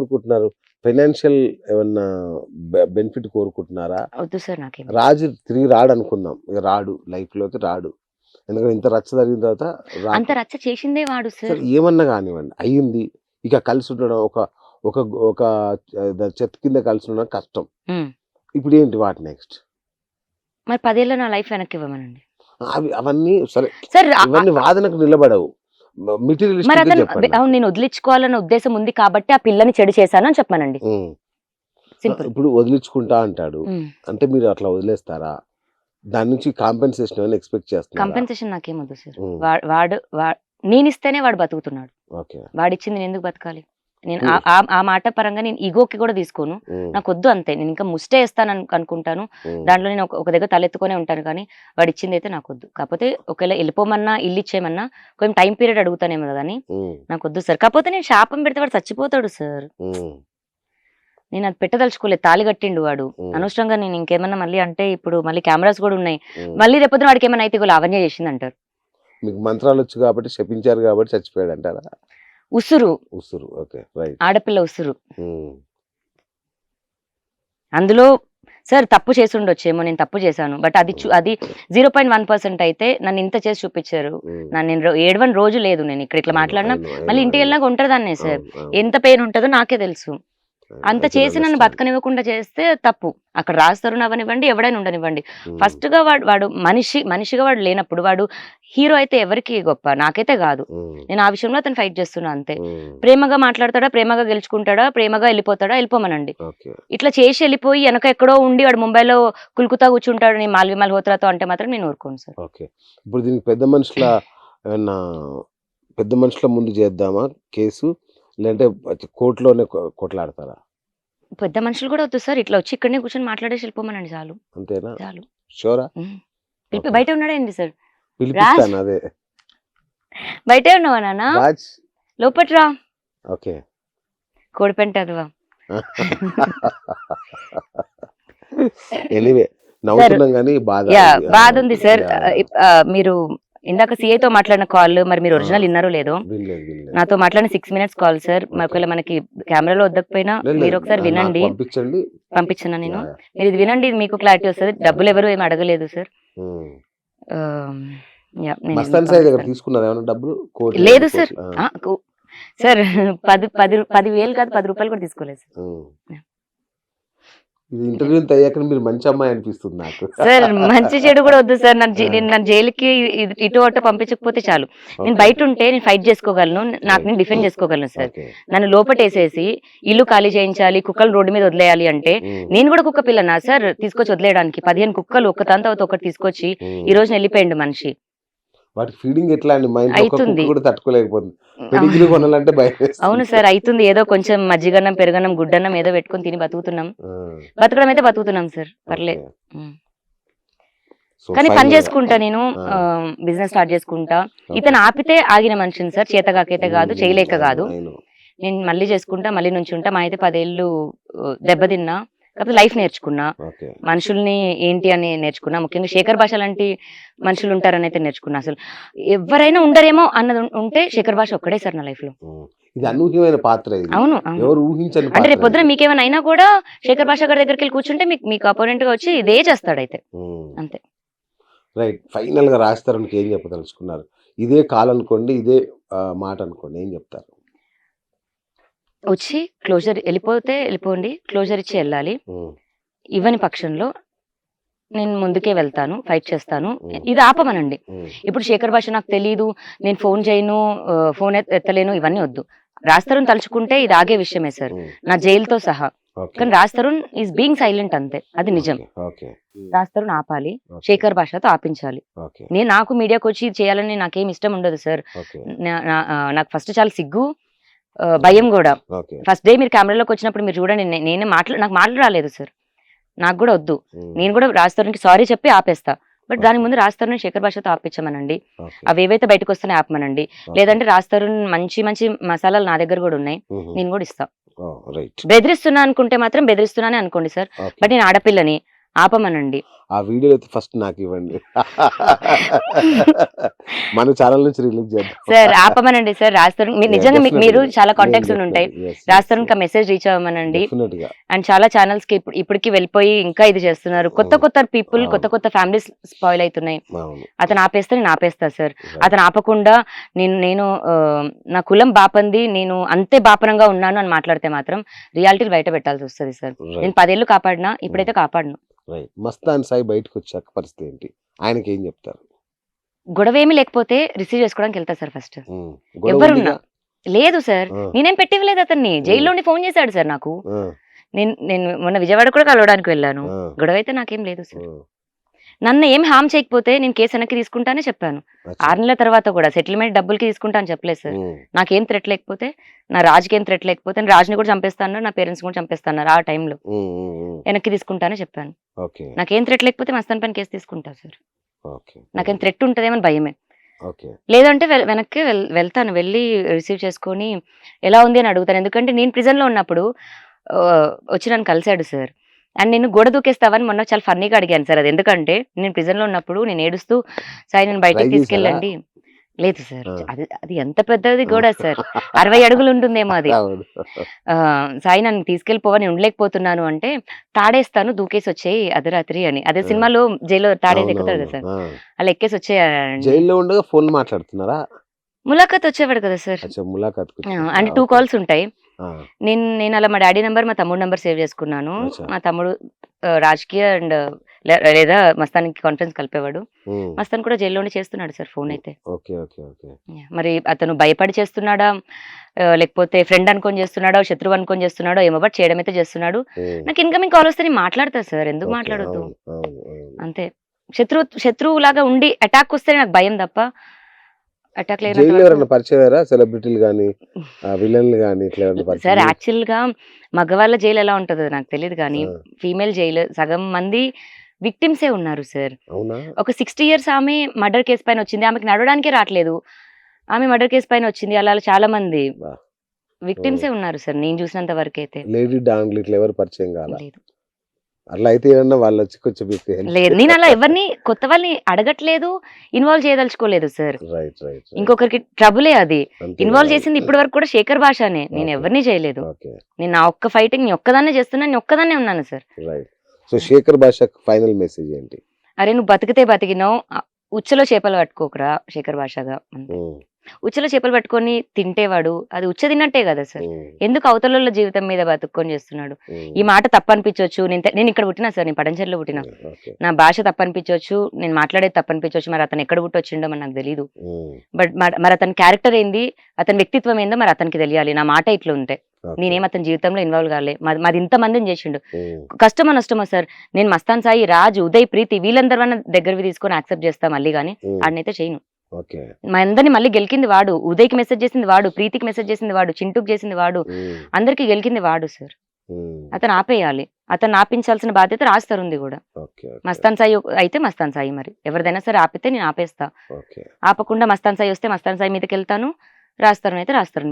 కోరుకుంటున్నారు? ఫైనాన్షియల్ ఏమన్నా బెనిఫిట్ కోరుకుంటున్నారా? వద్దు సార్ నాకేం రాజు తిరిగి రాడు అనుకుందాం ఇక రాడు లైఫ్లోకి రాడు. ఎందుకంటే ఇంత రచ్చ జరిగిన తర్వాత అంత రచ్చ చేసిందే వాడు సార్. ఏమన్నా కానివ్వండి. అయ్యింది. ఇక కలిసి ఉండడం ఒక ఒక ఒక చెత్త కింద కలిసి ఉండడం కష్టం. ఇప్పుడు ఏంటి వాటి నెక్స్ట్? మరి పదేళ్ళ నా లైఫ్ వెనక్కి ఇవ్వమనండి. అవి అవన్నీ సరే సార్ ఇవన్నీ వాదనకు నిలబడవు. మరి అతను అవును నేను వదిలించుకోవాలన్న ఉద్దేశం ఉంది కాబట్టి ఆ పిల్లని చెడు చేశాను అని చెప్పానండి ఇప్పుడు వదిలించుకుంటా అంటాడు. అంటే మీరు అట్లా వదిలేస్తారా? దాని నుంచి కాంపెన్సేషన్ ఏమైనా ఎక్స్పెక్ట్ చేస్తున్నారు? కంపెన్సేషన్ నాకేం వద్దు సార్ వాడు నేను ఇస్తేనే వాడు బతుకుతున్నాడు. ఓకే. వాడిచ్చింది నేను ఎందుకు బతకాలి? నేను. ఆ- మాట పరంగా నేను ఈగోకి కూడా తీసుకోను. నాకు వద్దు అంతే. నేను ఇంకా ముస్టే వేస్తాను అను- అనుకుంటాను. దాంట్లో నేను ఒక- దగ్గర తలెత్తుకునే ఉంటాను కానీ వాడు ఇచ్చింది అయితే నాకు వద్దు కాకపోతే ఒకవేళ వెళ్ళిపోమన్నా ఇల్లు ఇచ్చేయమన్నా కొంచెం టైం పీరియడ్ అడుగుతానేమో కానీ నాకు వద్దు సార్. కాకపోతే నేను శాపం పెడితే వాడు చచ్చిపోతాడు సార్. నేను అది పెట్టదలుచుకోలేదు. తాళి కట్టిండు వాడు. అనవసరంగా నేను ఇంకేమన్నా మళ్ళీ అంటే ఇప్పుడు మళ్ళీ కెమెరాస్ కూడా ఉన్నాయి. మళ్ళీ రేపొద్దున వాడికి ఏమైనా అయితే లావణ్య చేసింది అంటారు మీకు మంత్రాలు వచ్చు కాబట్టి శపించారు కాబట్టి చచ్చిపోయాడు అంటారా ఉసురు. ఉసురు ఓకే రైట్. ఆడపిల్ల ఉసురు. అందులో సార్ తప్పు చేసి ఉండొచ్చేమో నేను తప్పు చేశాను. బట్ అది అది జీరో పాయింట్ వన్ పర్సెంట్ అయితే నన్ను ఇంత చేసి చూపించారు. నన్ను నేను ఏడవని రోజు లేదు నేను ఇక్కడ ఇట్లా మాట్లాడినా. మళ్ళీ ఇంటికి వెళ్ళినాక ఒంటరిదాన్నే సార్. ఎంత పెయిన్ ఉంటుందో నాకే తెలుసు. అంత చేసి నన్ను బతకనివ్వకుండా చేస్తే తప్పు. అక్కడ రాస్తారు అవనివ్వండి ఎవడైనా ఉండనివ్వండి. ఫస్ట్గా వాడు వాడు మనిషి మనిషిగా వాడు లేనప్పుడు వాడు హీరో అయితే ఎవరికి గొప్ప నాకైతే కాదు. నేను ఆ విషయంలో అతను ఫైట్ చేస్తున్నా అంతే. ప్రేమగా మాట్లాడతాడా ప్రేమగా గెలుచుకుంటాడా ప్రేమగా వెళ్ళిపోతాడా వెళ్ళిపోమనండి. ఇట్లా చేసి వెళ్ళిపోయి వెనక ఎక్కడో ఉండి వాడు ముంబైలో కులుకుతా కూర్చుంటాడు నేను మాల్వి మల్హోత్రాతో అంటే మాత్రం నేను ఊరుకోను సార్. ఓకే. ఇప్పుడు దీనికి పెద్ద మనుషుల పెద్ద మనుషుల ముందు చేద్దామా? కేసు? లేదంటే కోర్టులోనే కొట్లాడతారా? పెద్ద మనుషులు కూడా వద్దు సార్. ఇట్లా వచ్చి ఇక్కడనే కూర్చొని మాట్లాడేసి వెళ్ళిపోమనండి. చాలు. అంతేనా? చాలు. షోరా. పిలిపి. బయట ఉన్నాడండి సార్? పిలిపిస్తాను అదే. బయటే ఉన్నావా నాన్న? లోపట్రా. ఓకే. కోడిపెంట అదవా. ఎనీవే నవ్వుతున్నాం కానీ బాధ. బాధ ఉంది సార్. మీరు ఇందాక CA తో మాట్లాడిన కాల్ మరి మీరు ఒరిజినల్ విన్నారో లేదో. నాతో మాట్లాడిన సిక్స్ మినిట్స్ కాల్ సార్ ఒకవేళ మనకి కెమెరాలో వద్దకపోయినా మీరు. ఒకసారి వినండి. పంపించండి. పంపించిన నేను. మీరు ఇది వినండి మీకు క్లారిటీ వస్తుంది. డబ్బులు ఎవరు ఏమి అడగలేదు సార్ లేదు సార్. సార్ పది పది పది వేలు కాదు పది రూపాయలు కూడా తీసుకోలేదు సార్. ఇది ఇంటర్వ్యూ అయ్యాక మీరు మంచి అమ్మాయి అనిపిస్తుంది నాకు. సార్ మంచి చెడు కూడా వద్దు సార్. నన్ను నన్ను జైలుకి ఇటు అటు పంపించకపోతే చాలు. నేను. బయట ఉంటే నేను ఫైట్ చేసుకోగలను. నాకు నేను డిఫెండ్ చేసుకోగలను సార్. నన్ను లోపటేసేసి ఇల్లు ఖాళీ చేయించాలి కుక్కలు రోడ్డు మీద వదిలేయాలి అంటే. నేను కూడా కుక్క పిల్లనా సార్? తీసుకొచ్చి వదిలేయడానికి పదిహేను కుక్కలు ఒక తంత ఒకటి తీసుకొచ్చి. ఈ రోజు వెళ్ళిపోయిండు మనిషి. వాటికి ఫీడింగ్ ఎట్లా అండి? మా ఇంట్లో ఒక అయితుంది. కుక్క కూడా తట్టుకోలేకపోతుంది. పెడిగ్రీ కొనాలంటే భయం. అవును సార్ అవుతుంది ఏదో కొంచెం మజ్జిగన్నం పెరగన్నం గుడ్డన్నం ఏదో పెట్టుకొని తిని బతుకుతున్నాం. బతకడం అయితే బతుకుతున్నాం సార్ పర్లేదు కానీ పని చేసుకుంటా నేను. బిజినెస్ స్టార్ట్ చేసుకుంటా. ఇతను ఆపితే ఆగిన మనిషిని సార్ చేతగాకైతే కాదు చేయలేక కాదు. నేను మళ్ళీ చేసుకుంటా మళ్ళీ నుంచి ఉంటా. మా అయితే పదేళ్ళు దెబ్బతిన్నా. కాకపోతే లైఫ్ నేర్చుకున్నా. మనుషుల్ని ఏంటి అని నేర్చుకున్నా. ముఖ్యంగా శేఖర్ భాష లాంటి మనుషులు ఉంటారని అయితే నేర్చుకున్నా. అసలు ఎవరైనా ఉండరేమో అన్నది ఉంటే శేఖర్ భాష ఒక్కడే సార్ నా లైఫ్లో. ఇది అనూహ్యమైన పాత్ర అవును ఎవరు ఊహించని అంటే రేపు పొద్దున మీకేమైనా అయినా కూడా శేఖర్ భాష గారి దగ్గరికి వెళ్ళి కూర్చుంటే మీకు మీకు అపోనెంట్గా వచ్చి ఇదే చేస్తాడు అయితే అంతే. రైట్. ఫైనల్గా రాస్తారని ఏం చెప్పదలుచుకున్నారు? ఇదే కాల్ అనుకోండి ఇదే మాట అనుకోండి ఏం చెప్తారు? వచ్చి క్లోజర్ వెళ్ళిపోతే వెళ్ళిపోండి క్లోజర్ ఇచ్చి వెళ్ళాలి. ఇవ్వని పక్షంలో నేను ముందుకే వెళ్తాను ఫైట్ చేస్తాను. ఇది ఆపమనండి. ఇప్పుడు శేఖర్ భాష నాకు తెలియదు నేను ఫోన్ చేయను ఫోన్ ఎత్- ఎత్తలేను ఇవన్నీ వద్దు. రాస్తరుణ్ తలుచుకుంటే ఇది ఆగే విషయమే సార్. నా జైలుతో సహా. కానీ రాస్తరుణ్ ఈజ్ బీయింగ్ సైలెంట్ అంతే అది నిజం. రాస్తరుణ్ ఆపాలి శేఖర్ భాషతో ఆపించాలి. నేను నాకు మీడియాకి వచ్చి ఇది చేయాలని నాకేం ఇష్టం ఉండదు సార్. నాకు ఫస్ట్ చాలా సిగ్గు భయం కూడా. ఫస్ట్ డే మీరు కెమెరాలోకి వచ్చినప్పుడు మీరు చూడండి నేనే మాట్లా నాకు మాటలు రాలేదు సార్. నాకు కూడా వద్దు. నేను కూడా రాస్తరుణ్కి సారీ చెప్పి ఆపేస్తా. బట్ దాని ముందు రాస్తరుణ్ శేఖర్ భాషతో ఆపించమనండి అవి ఏవైతే బయటకు వస్తాయో ఆపమనండి. లేదంటే రాస్తరుణ్ మంచి మంచి మసాలాలు నా దగ్గర కూడా ఉన్నాయి. నేను కూడా ఇస్తా. బెదిరిస్తున్నా అనుకుంటే మాత్రం బెదిరిస్తున్నానే అనుకోండి సార్. బట్ నేను ఆడపిల్లని. ఆపమనండి. ఆ వీడియో అయితే ఫస్ట్ నాకు ఇవ్వండి. మన ఛానల్ నుంచి రిలీజ్ చేద్దాం. సార్ ఆపమనండి సార్ రాస్తారు మీరు నిజంగా మీకు మీరు చాలా కాంటాక్ట్స్ ఉంటాయి. రాస్తారు ఇంకా మెసేజ్ రీచ్ అవ్వమనండి. అండ్ చాలా ఛానల్స్కి ఇప్పటికి వెళ్ళిపోయి ఇంకా ఇది చేస్తున్నారు. కొత్త. కొత్త పీపుల్. కొత్త కొత్త ఫ్యామిలీస్ స్పాయిల్ అవుతున్నాయి. అతను ఆపేస్తే నేను ఆపేస్తా సార్. అతను ఆపకుండా నేను నేను నా కులం బాపంది నేను అంతే బాపనంగా ఉన్నాను అని మాట్లాడితే మాత్రం రియాలిటీ బయట పెట్టాల్సి వస్తుంది సార్. నేను పదేళ్ళు కాపాడినా ఇప్పుడైతే కాపాడను. రైట్ మస్తాన్ సాయి బయటకు వచ్చాక పరిస్థితి ఏంటి? ఆయనకి ఏం చెప్తారు? గొడవ ఏమీ లేకపోతే రిసీవ్ చేసుకోవడానికి వెళ్తా సార్ ఫస్ట్. ఎవరున్నా? లేదు సార్. నేనేం పెట్టివ్వలేదు అతన్ని. జైల్లోని ఫోన్ చేశాడు సార్ నాకు. నేను నేను మొన్న విజయవాడ కూడా కలవడానికి వెళ్ళాను. గొడవ అయితే నాకేం లేదు సార్. నన్ను ఏం హామ్ చేయకపోతే నేను కేసు వెనక్కి తీసుకుంటానే చెప్పాను. ఆరు నెలల తర్వాత కూడా సెటిల్మెంట్ డబ్బులకి తీసుకుంటా అని చెప్పలేదు సార్ నాకేం థ్రెట్ లేకపోతే నా రాజుకి ఏం థ్రెట్ లేకపోతే నేను రాజుని కూడా చంపేస్తాను నా పేరెంట్స్ కూడా చంపేస్తాను ఆ టైంలో. వెనక్కి తీసుకుంటానే చెప్పాను. నాకేం థ్రెట్ లేకపోతే మస్తాన్ పైన కేసు తీసుకుంటా సార్ నాకేం థ్రెట్ ఉంటుందేమని భయమే. ఓకే. లేదంటే వెనక్కి వెళ్తాను వెళ్ళి రిసీవ్ చేసుకొని ఎలా ఉంది అని అడుగుతాను. ఎందుకంటే నేను ప్రిజన్లో ఉన్నప్పుడు వచ్చి నన్ను కలిశాడు సార్ అండ్ నేను గోడ దూకేస్తావని మొన్న చాలా ఫన్నీగా అడిగాను సార్. అది ఎందుకంటే నేను ప్రిజన్లో ఉన్నప్పుడు నేను ఏడుస్తూ సాయి నేను బయటికి తీసుకెళ్ళండి. లేదు సార్. అది అది ఎంత పెద్దది గోడ సార్. అరవై అడుగులు ఉంటుందేమో అది. సాయి నన్ను తీసుకెళ్ళిపోవా నేను ఉండలేకపోతున్నాను అంటే తాడేస్తాను దూకేసి వచ్చేయి అర్ధరాత్రి అని. అదే. సినిమాలో జైల్లో తాడేసి అవును, ఎక్కుతారు కదా. సార్. అలా ఎక్కేసి వచ్చేయండి జైల్లో ఉండగా ఫోన్ మాట్లాడుతున్నారా? ములాఖత్ వచ్చేవాడు కదా సార్. ములాఖాత్ అంటే టూ కాల్స్ ఉంటాయి. నేను నేను అలా మా డాడీ నెంబర్ మా తమ్ముడు నెంబర్ సేవ్ చేసుకున్నాను. మా తమ్ముడు రాజకీయ అండ్ లేదా మస్తానికి కాన్ఫరెన్స్ కలిపేవాడు. మస్తాన్ కూడా జైల్లోనే చేస్తున్నాడు సార్ ఫోన్ అయితే. మరి అతను భయపడి చేస్తున్నాడా? లేకపోతే ఫ్రెండ్ అనుకొని చేస్తున్నాడో? శత్రువు అనుకొని చేస్తున్నాడో ఏమో బట్ చేయడం అయితే చేస్తున్నాడు. నాకు ఇన్కమింగ్ కాల్ వస్తే నేను మాట్లాడతా సార్ ఎందుకు మాట్లాడొద్దు. అంతే. శత్రువు శత్రువు లాగా ఉండి అటాక్ వస్తే నాకు భయం తప్ప అటాక్ పరిచయం సెలబ్రిటీలు కానీ విలన్లు కానీ సార్ యాక్చువల్గా మగవాళ్ళ జైలు ఎలా ఉంటుందో నాకు తెలియదు కానీ ఫీమేల్ జైలు సగం మంది విక్టిమ్సే ఉన్నారు సార్. ఒక సిక్స్టీ ఇయర్స్ ఆమె మర్డర్ కేసు పైన వచ్చింది. ఆమెకి నడవడానికే రావట్లేదు. ఆమె మర్డర్ కేసు పైన వచ్చింది. అలా చాలా మంది. విక్టిమ్సే ఉన్నారు సార్. నేను చూసినంత వరకు అయితే లేడీ డాంగ్లు ఇట్లా ఎవరు పరిచయం కావాలా లేదు. అట్లా అయితే ఏమన్నా వాళ్ళు వచ్చి కొంచెం మీకు లేదు నేను అలా ఎవరిని కొత్త వాళ్ళని అడగట్లేదు ఇన్వాల్వ్ చేయదలుచుకోలేదు సార్ రైట్ రైట్ ఇంకొకరికి ట్రబులే అది. ఇన్వాల్వ్ చేసింది ఇప్పటి వరకు కూడా శేఖర్ భాషనే. నేను. ఎవరిని చేయలేదు. నేను నా ఒక్క ఫైటింగ్ నేను ఒక్కదాన్నే చేస్తున్నా నేను ఒక్కదాన్నే ఉన్నాను సార్ రైట్ సో శేఖర్ భాష ఫైనల్ మెసేజ్ ఏంటి? అరే నువ్వు బతికితే బతికినావు. ఉచ్చలో చేపలు పట్టుకోకరా శేఖర్ భాషగా. ఉచ్చలో చేపలు పట్టుకొని తింటేవాడు అది ఉచ్చ తిన్నట్టే కదా సార్. ఎందుకు అవతల జీవితం మీద బతుక్కొని చేస్తున్నాడు? ఈ మాట తప్పనిపించవచ్చు నేను నేను ఇక్కడ పుట్టినా సార్ నేను పడంచెర్లో పుట్టినా. నా భాష తప్పనిపించవచ్చు నేను మాట్లాడేది తప్పనిపించవచ్చు మరి అతను ఎక్కడ పుట్టొచ్చిండో మరి నాకు తెలియదు బట్ మరి అతని క్యారెక్టర్ ఏంది అతని వ్యక్తిత్వం ఏందో మరి అతనికి తెలియాలి నా మాట ఇట్లా ఉంటే. నేనేం అతని జీవితంలో ఇన్వాల్వ్ కాలే మాది మాది ఇంత మందిని చేసిండు. కష్టమో నష్టమో సార్ నేను మస్తాన్ సాయి రాజు ఉదయ్ ప్రీతి వీళ్ళందరూ దగ్గరవి తీసుకొని యాక్సెప్ట్ చేస్తా మళ్ళీ కానీ ఆడనైతే చేయను. మా అందరిని మళ్ళీ గెలికింది వాడు. ఉదయ్కి మెసేజ్ చేసింది వాడు ప్రీతికి మెసేజ్ చేసింది వాడు చింటూకి చేసింది వాడు. అందరికి గెలికింది వాడు సార్. అతను ఆపేయాలి. అతను ఆపించాల్సిన బాధ్యత రాస్తారు ఉంది కూడా. మస్తాన్ సాయి అయితే మస్తాన్ సాయి మరి. ఎవరిదైనా సరే ఆపితే నేను ఆపేస్తా. ఆపకుండా మస్తాన్ సాయి వస్తే మస్తాన్ సాయి మీదకి వెళ్తాను రాస్తారు అయితే రాస్తారు